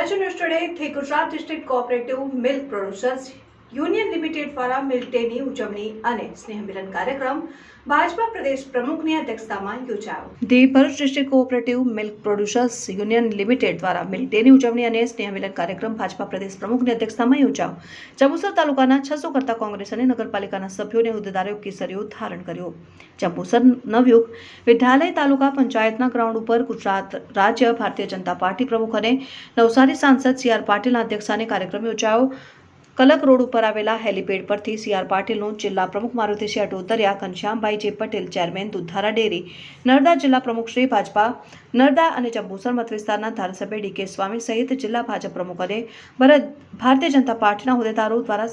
Financial today, the Gujarat District Cooperative Milk Producers union limited દ્વારા milk ડેની ઉજવણી અને સ્નેહ મિલન કાર્યક્રમ ભાજપા પ્રદેશ પ્રમુખની અધ્યક્ષતામાં યોજાયો. Bharuch district cooperative milk producers union limited દ્વારા મિલ્ક ડેની ઉજવણી અને સ્નેહ મિલન કાર્યક્રમ ભાજપા પ્રદેશ પ્રમુખની અધ્યક્ષતામાં યોજાયો. જંબુસર તાલુકાના છસો કરતા કોંગ્રેસ અને નગરપાલિકાના સભ્યોને હોદ્દેદારો કેસરીઓ ધારણ કર્યો. જંબુસર નવયુગ વિદ્યાલય તાલુકા પંચાયતના ગ્રાઉન્ડ ઉપર ગુજરાત રાજ્ય ભારતીય જનતા પાર્ટી પ્રમુખ અને નવસારી સાંસદ સી આર પાટીલના અધ્યક્ષસ્થાને કાર્યક્રમ યોજાયો. કલક રોડ ઉપર આવેલા હેલીપેડ પરથી સી આર પાટીલનું જિલ્લા પ્રમુખ Marutisinh Atodariya Ghanshyambhai J Patel chairman Dudhdhara dairy. Narmada જિલ્લા પ્રમુખ શ્રી ભાજપા, નર્મદા અને જંબુસર મત વિસ્તારના ધારાસભ્ય ડી કે સ્વામી સહિત જિલ્લા ભાજપ પ્રમુખ અને ભરત ભારતીય જનતા પાર્ટીના હોદ્દેદારો દ્વારા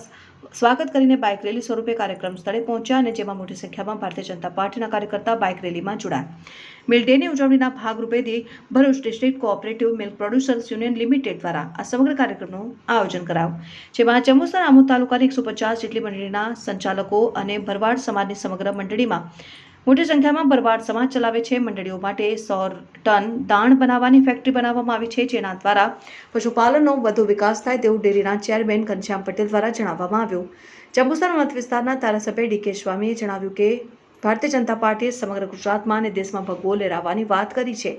સ્વાગત કરીને બાઇક રેલી સ્વરૂપે કાર્યક્રમ સ્થળે પહોંચ્યા અને જેમાં મોટી સંખ્યામાં ભારતીય જનતા પાર્ટીના કાર્યકર્તા બાઇક રેલીમાં જોડાયા. મિલ ડેની ઉજવણીના ભાગરૂપે the Bharuch district cooperative milk producers union limited દ્વારા આ સમગ્ર કાર્યક્રમનું આયોજન કરાયું, જેમાં જંબુસર આમોદ તાલુકાની એકસો પચાસ જેટલી મંડળીના સંચાલકો અને ભરવાડ સમાજની સમગ્ર મંડળીમાં મોટી સંખ્યામાં ભરવાડ સમાજ ચલાવે છે. મંડળીઓ માટે સો ટન દાણ બનાવવાની ફેક્ટરી બનાવવામાં આવી છે, જેના દ્વારા પશુપાલનનો વધુ વિકાસ થાય તેવું ડેરીના ચેરમેન ઘનશ્યામ પટેલ દ્વારા જણાવવામાં આવ્યું. જંબુસર મત વિસ્તારના ધારાસભ્ય ડી કે સ્વામીએ જણાવ્યું કે ભારતીય જનતા પાર્ટીએ સમગ્ર ગુજરાતમાં અને દેશમાં ભગવો લહેરાવવાની વાત કરી છે.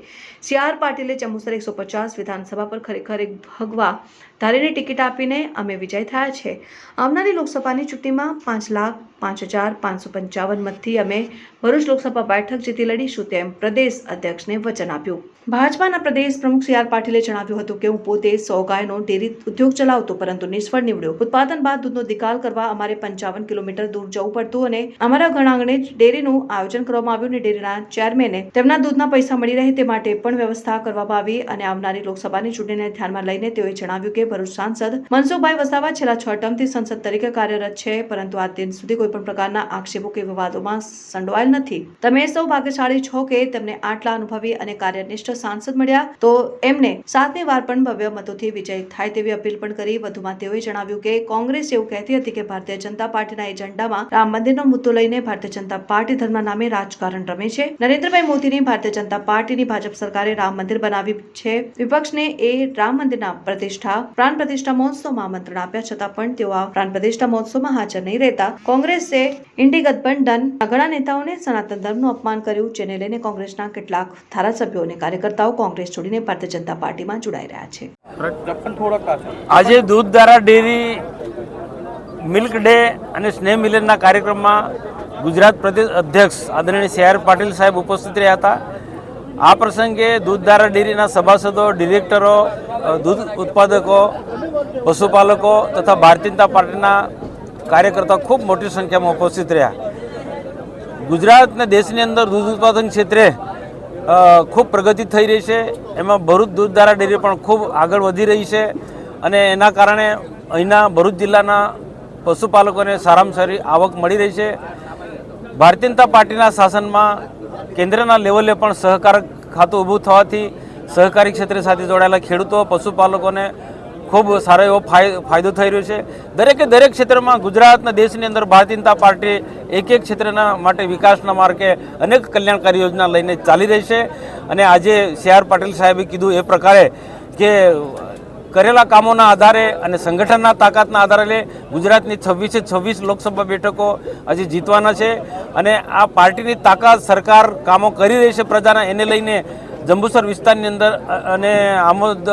સી આર પાટીલે ચમુસર એકસો પચાસ વિધાનસભા પર ખરેખર એક ભગવા ધારીને ટિકિટ આપીને અમે વિજય થયા છે. આવનારી લોકસભાની ચૂંટણીમાં પાંચ લાખ પાંચ હજાર પાંચસો પંચાવન મતથી અમે ભરૂચ લોકસભા બેઠક જીતી લડીશું તેમ પ્રદેશ અધ્યક્ષને વચન આપ્યું. ભાજપાના પ્રદેશ પ્રમુખ સી આર પાટીલે જણાવ્યું હતું કે હું પોતે સો ગાયનો ડેરી ઉદ્યોગ ચલાવતો પરંતુ નિષ્ફળ નીવડ્યો. ઉત્પાદન બાદ દૂધનો નિકાલ કરવા અમારે પંચાવન કિલોમીટર દૂર જવું પડતું અને અમારા ઘર આંગણે જ ડેરીનું આયોજન કરવામાં આવ્યું અને ડેરીના ચેરમેને તેમના દૂધના પૈસા મળી રહે તે માટે પણ વ્યવસ્થા કરવામાં આવી અને આવનારી લોકસભાની ચૂંટણીને ધ્યાનમાં લઈને તેઓએ જણાવ્યું કે ભરૂચ સાંસદ મનસુખભાઈ વસાવા છેલ્લા છ ટર્મથી સંસદ તરીકે કાર્યરત છે, પરંતુ આ દિન સુધી કોઈ પણ પ્રકારના આક્ષેપો કે વિવાદોમાં સંડોવાયેલ નથી. તમે સૌ ભાગ્યશાળી છો કે તેમને આટલા અનુભવી અને કાર્યનિષ્ઠ સાંસદ મળ્યા તો એમને સાતમી વાર પણ ભવ્ય મતોથી વિજય થાય તેવી અપીલ પણ કરી. વધુમાં તેઓએ જણાવ્યું કે કોંગ્રેસ એવું કહેતી હતી કે ભારતીય જનતા પાર્ટીના એજન્ડામાં રામ મંદિરનો મુદ્દો લઈને ભારતીય જનતા પાર્ટી ધર્મના નામે રાજકારણ રમે છે. નરેન્દ્રભાઈ મોદીની ભારતીય જનતા પાર્ટીની ભાજપ સરકારે રામ મંદિર બનાવી છે. વિપક્ષને એ રામ મંદિરના પ્રતિષ્ઠા, પ્રાણ પ્રતિષ્ઠા મહોત્સવમાં આમંત્રણ આપ્યા છતાં પણ તેઓ આ પ્રાણ પ્રતિષ્ઠા મહોત્સવમાં હાજર નહીં રહેતા. કોંગ્રેસે ઇન્ડી ગઠબંધન ઘણા નેતાઓને સનાતન ધર્મનું અપમાન કર્યું, જેને લઈને કોંગ્રેસના કેટલાક ધારાસભ્યો અને કાર્યકર્તાઓ કોંગ્રેસ છોડીને ભારતીય જનતા પાર્ટીમાં જોડાઈ રહ્યા છે. આજે દૂધધારા ડેરી મિલ્ક ડે અને સ્નેહ મિલનના કાર્યક્રમમાં ગુજરાત પ્રદેશ અધ્યક્ષ આદરણીય સી આર પાટીલ સાહેબ ઉપસ્થિત રહ્યા હતા. આ પ્રસંગે દૂધધારા ડેરીના સભાસદો ડિરેક્ટરો દૂધ ઉત્પાદકો પશુપાલકો તથા ભારતીય જનતા પાર્ટીના કાર્યકર્તાઓ ખૂબ મોટી સંખ્યામાં ઉપસ્થિત રહ્યા. ગુજરાત અને દેશની અંદર દૂધ ઉત્પાદન ક્ષેત્રે ખૂબ પ્રગતિ થઈ રહી છે. એમાં ભરૂચ દૂધધારા ડેરી પણ ખૂબ આગળ વધી રહી છે અને એના કારણે અહીંના ભરૂચ જિલ્લાના પશુપાલકોને સારામાં સારી આવક મળી રહી છે. ભારતીય જનતા પાર્ટીના શાસનમાં કેન્દ્રના લેવલે પણ સહકાર ખાતું ઊભું થવાથી સહકારી ક્ષેત્ર સાથે જોડાયેલા ખેડૂતો, પશુપાલકોને ખૂબ સારો એવો ફાય- ફાયદો થઈ રહ્યો છે. દરેકે દરેક ક્ષેત્રમાં ગુજરાતના દેશની અંદર ભારતીય જનતા પાર્ટી એક એક ક્ષેત્રના માટે વિકાસના માર્ગે અનેક કલ્યાણકારી યોજના લઈને ચાલી રહી છે. અને આજે સી આર પાટીલ સાહેબે કીધું એ પ્રકારે કે કરેલા કામોના આધારે અને સંગઠનના તાકાતના આધારે ગુજરાતની છવ્વીસે છવ્વીસ લોકસભા બેઠકો આજે જીતવાના છે. અને આ પાર્ટીની તાકાત સરકાર કામો કરી રહી છે પ્રજાના, એને લઈને જંબુસર વિસ્તારની અંદર અને આમોદ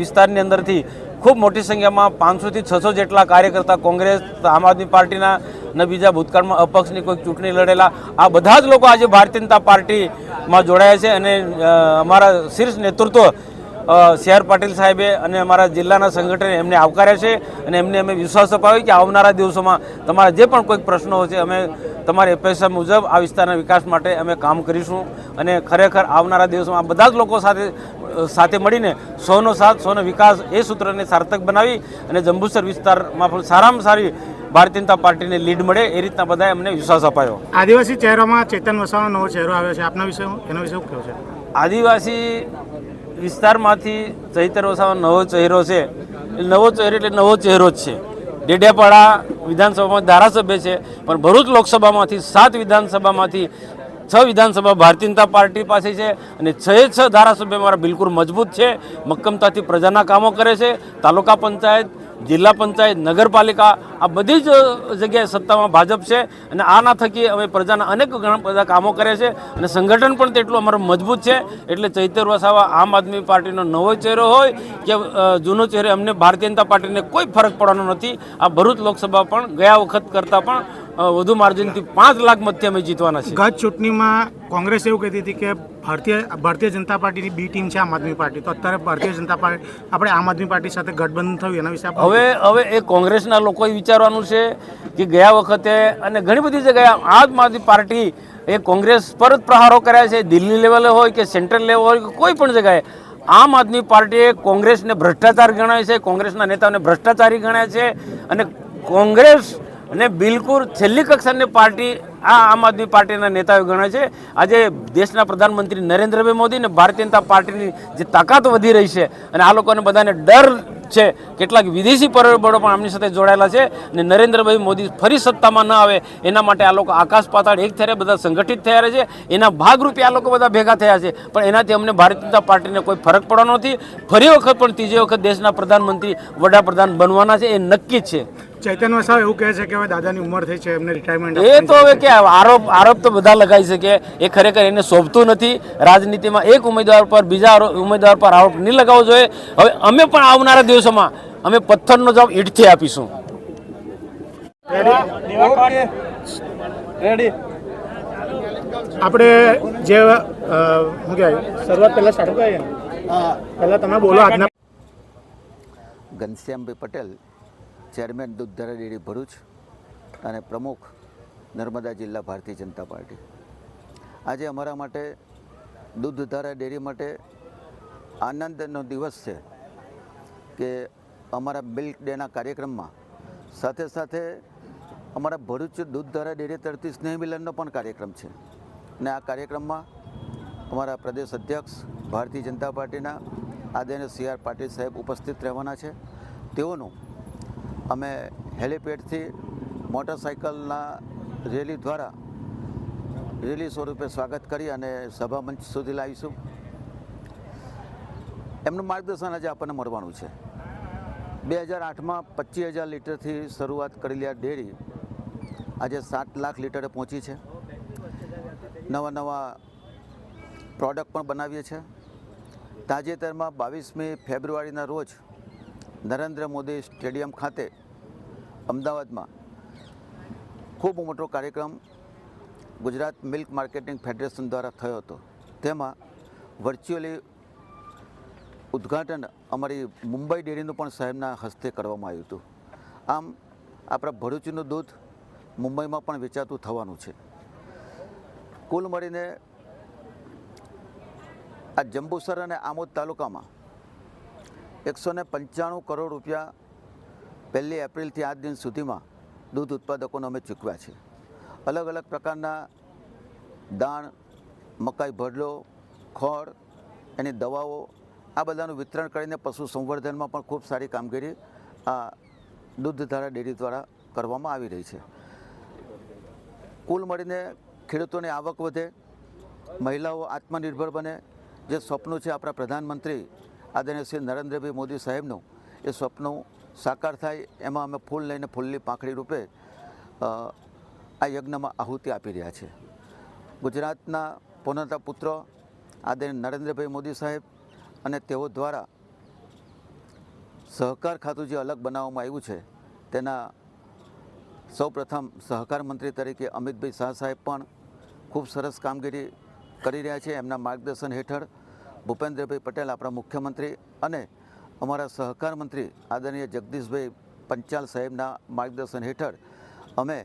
વિસ્તારની અંદરથી ખૂબ મોટી સંખ્યામાં પાંચસોથી છસો જેટલા કાર્યકર્તા કોંગ્રેસ, આમ આદમી પાર્ટીના ને બીજા ભૂતકાળમાં અપક્ષની કોઈ ચૂંટણી લડેલા, આ બધા જ લોકો આજે ભારતીય જનતા પાર્ટીમાં જોડાયા છે અને અમારા શીર્ષ નેતૃત્વ સી પાટીલ સાહેબે અને અમારા જિલ્લાના સંગઠને એમને આવકાર્યા છે અને એમને અમે વિશ્વાસ અપાવ્યો કે આવનારા દિવસોમાં તમારા જે પણ કોઈક પ્રશ્નો છે, અમે તમારી અપેક્ષા મુજબ આ વિસ્તારના વિકાસ માટે અમે કામ કરીશું અને ખરેખર આવનારા દિવસોમાં બધા જ લોકો સાથે સાથે મળીને સૌનો સાથ સૌનો વિકાસ એ સૂત્રને સાર્થક બનાવી અને જંબુસર વિસ્તારમાં પણ સારામાં સારી ભારતીય જનતા પાર્ટીને લીડ મળે એ રીતના બધાએ અમને વિશ્વાસ અપાયો. આદિવાસી ચહેરામાં ચેતન વસાવાનો નવો ચહેરો આવ્યો છે. આપના વિશે એના વિશે શું છે? આદિવાસી વિસ્તારમાંથી ચૈતર વસાવાનો નવો ચહેરો છે. નવો ચહેરો એટલે નવો ચહેરો જ છે. ડેડિયાપાડા વિધાનસભામાં ધારાસભ્ય છે પણ ભરૂચ લોકસભામાંથી સાત વિધાનસભામાંથી છ વિધાનસભા ભારતીય જનતા પાર્ટી પાસે છે અને છ છ ધારાસભ્ય મારા બિલકુલ મજબૂત છે. મક્કમતાથી પ્રજાના કામો કરે છે. તાલુકા પંચાયત, જિલ્લા પંચાયત, નગરપાલિકા, આ બધી જ જગ્યાએ સત્તામાં ભાજપ છે અને આના થકી અમે પ્રજાના અનેક ઘણા બધા કામો કરે છે અને સંગઠન પણ તેટલું અમારું મજબૂત છે. એટલે ચૈતર વસાવા આમ આદમી પાર્ટીનો નવો ચહેરો હોય કે જૂનો ચહેરો અમને ભારતીય જનતા પાર્ટીને કોઈ ફરક પડવાનો નથી. આ ભરૂચ લોકસભા પણ ગયા વખત કરતાં પણ વધુ માર્જિનથી પાંચ લાખ મતથી અમે જીતવાના છે ગત ચૂંટણીમાં કોંગ્રેસ એવું કહેતી હતી કે ભારતીય ભારતીય જનતા પાર્ટીની બી ટીમ છે આમ આદમી પાર્ટી. તો અત્યારે ભારતીય જનતા પાર્ટી આપણે આમ આદમી પાર્ટી સાથે ગઠબંધન થયું એના વિશે હવે હવે એ કોંગ્રેસના લોકોએ વિચારવાનું છે કે ગયા વખતે અને ઘણી બધી જગ્યાએ આમ આદમી પાર્ટી એ કોંગ્રેસ પર જ પ્રહારો કર્યા છે. દિલ્હી લેવલે હોય કે સેન્ટ્રલ લેવલ હોય કે કોઈ પણ જગ્યાએ આમ આદમી પાર્ટીએ કોંગ્રેસને ભ્રષ્ટાચાર ગણાય છે કોંગ્રેસના નેતાઓને ભ્રષ્ટાચારી ગણ્યા છે અને કોંગ્રેસ અને બિલકુલ છેલ્લી કક્ષાની પાર્ટી આ આમ આદમી પાર્ટીના નેતાઓ ગણાય છે. આજે દેશના પ્રધાનમંત્રી નરેન્દ્રભાઈ મોદી અને ભારતીય જનતા પાર્ટીની જે તાકાત વધી રહી છે અને આ લોકોને બધાને ડર છે. કેટલાક વિદેશી પરિબળો પણ આમની સાથે જોડાયેલા છે અને નરેન્દ્રભાઈ મોદી ફરી સત્તામાં ન આવે એના માટે આ લોકો આકાશ પાતાળ એક થયા બધા સંગઠિત થયા છે. એના ભાગરૂપે આ લોકો બધા ભેગા થયા છે. પણ એનાથી અમને ભારતીય જનતા પાર્ટીને કોઈ ફરક પડવાનો નથી. ફરી વખત પણ ત્રીજી વખત દેશના પ્રધાનમંત્રી વડાપ્રધાન બનવાના છે એ નક્કી છે. ચૈતન્ય સાહેબ એવું કહે છે કે હવે દાદાની ઉંમર થઈ છે એમને રિટાયરમેન્ટ એ તો હવે કે આરોપ આરોપ તો બધા લગાવી શકે એ ખરેખર એને શોભતું નથી. રાજનીતિમાં એક ઉમેદવાર પર બીજા ઉમેદવાર પર આરોપ નહીં લગાવવો જોઈએ. હવે અમે પણ આવનારા દિવસોમાં અમે પથ્થરનો જવાબ ઈંટથી આપીશું. આપણે જે શું કહેવાય શરૂઆત પહેલાં સ્ટાર્ટ કરીએ પહેલાં તમે બોલો આજના ઘનશ્યામભાઈ પટેલ ચેરમેન દૂધધારા ડેરી ભરૂચ અને પ્રમુખ નર્મદા જિલ્લા ભારતીય જનતા પાર્ટી. આજે અમારા માટે દૂધધારા ડેરી માટે આનંદનો દિવસ છે કે અમારા મિલ્ક ડેના કાર્યક્રમમાં સાથે સાથે અમારા ભરૂચ દૂધધારા ડેરી તરફથી સ્નેહ મિલનનો પણ કાર્યક્રમ છે. અને આ કાર્યક્રમમાં અમારા પ્રદેશ અધ્યક્ષ ભારતીય જનતા પાર્ટીના આદરણીય સી આર પાટીલ સાહેબ ઉપસ્થિત રહેવાના છે. તેઓનું અમે હેલિપેડથી મોટરસાઇકલના રેલી દ્વારા રેલી સ્વરૂપે સ્વાગત કરી અને સભા મંચ સુધી લાવીશું. એમનું માર્ગદર્શન આજે આપણને મળવાનું છે. બે હજાર આઠમાં પચીસ હજાર લીટરથી શરૂઆત કરેલી આ ડેરી આજે સાત લાખ લીટરે પહોંચી છે. નવા નવા પ્રોડક્ટ પણ બનાવીએ છીએ તાજેતરમાં બાવીસમી ફેબ્રુઆરીના રોજ નરેન્દ્ર મોદી સ્ટેડિયમ ખાતે અમદાવાદમાં ખૂબ મોટો કાર્યક્રમ ગુજરાત મિલ્ક માર્કેટિંગ ફેડરેશન દ્વારા થયો હતો. તેમાં વર્ચ્યુઅલી ઉદ્ઘાટન અમારી મુંબઈ ડેરીનું પણ સાહેબના હસ્તે કરવામાં આવ્યું હતું. આમ, આપણા ભરૂચનું દૂધ મુંબઈમાં પણ વેચાતું થવાનું છે. કુલ મળીને આ જંબુસર અને આમોદ તાલુકામાં એકસો ને પંચાણું કરોડ રૂપિયા પહેલી એપ્રિલથી આજ દિન સુધીમાં દૂધ ઉત્પાદકોને અમે ચૂકવ્યા છે. અલગ અલગ પ્રકારના દાણ, મકાઈ ભડલો, ખોળ, એની દવાઓ, આ બધાનું વિતરણ કરીને પશુ સંવર્ધનમાં પણ ખૂબ સારી કામગીરી આ દૂધધારા ડેરી દ્વારા કરવામાં આવી રહી છે. કુલ મળીને ખેડૂતોની આવક વધે, મહિલાઓ આત્મનિર્ભર બને. જે સ્વપ્ન છે આપણા પ્રધાનમંત્રી આદરણીય શ્રી નરેન્દ્રભાઈ મોદી સાહેબનું એ સ્વપ્ન સાકાર થાય, એમાં અમે ફૂલ લઈને ફૂલની પાંખડી રૂપે આ યજ્ઞમાં આહુતિ આપી રહ્યા છે. ગુજરાતના પોનતા પુત્ર આદરણીય નરેન્દ્રભાઈ મોદી સાહેબ અને તેઓ દ્વારા સહકાર ખાતું જે અલગ બનાવવામાં આવ્યું છે, તેના સૌપ્રથમ સહકાર મંત્રી તરીકે અમિતભાઈ શાહ સાહેબ પણ ખૂબ સરસ કામગીરી કરી રહ્યા છે. એમના માર્ગદર્શન હેઠળ ભૂપેન્દ્રભાઈ પટેલ, આપણા મુખ્યમંત્રી અને અમારા સહકાર મંત્રી આદરણીય જગદીશભાઈ પંચાલ સાહેબના માર્ગદર્શન હેઠળ અમે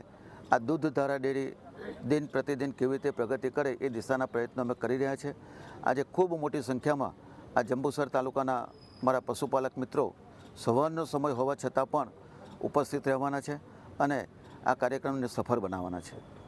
આ દૂધધારા ડેરી દિન પ્રતિદિન કેવી રીતે પ્રગતિ કરે એ દિશાના પ્રયત્નો અમે કરી રહ્યા છે. આજે ખૂબ મોટી સંખ્યામાં આ જંબુસર તાલુકાના મારા પશુપાલક મિત્રો સવારનો સમય હોવા છતાં પણ ઉપસ્થિત રહેવાના છે અને આ કાર્યક્રમને સફળ બનાવવાના છે.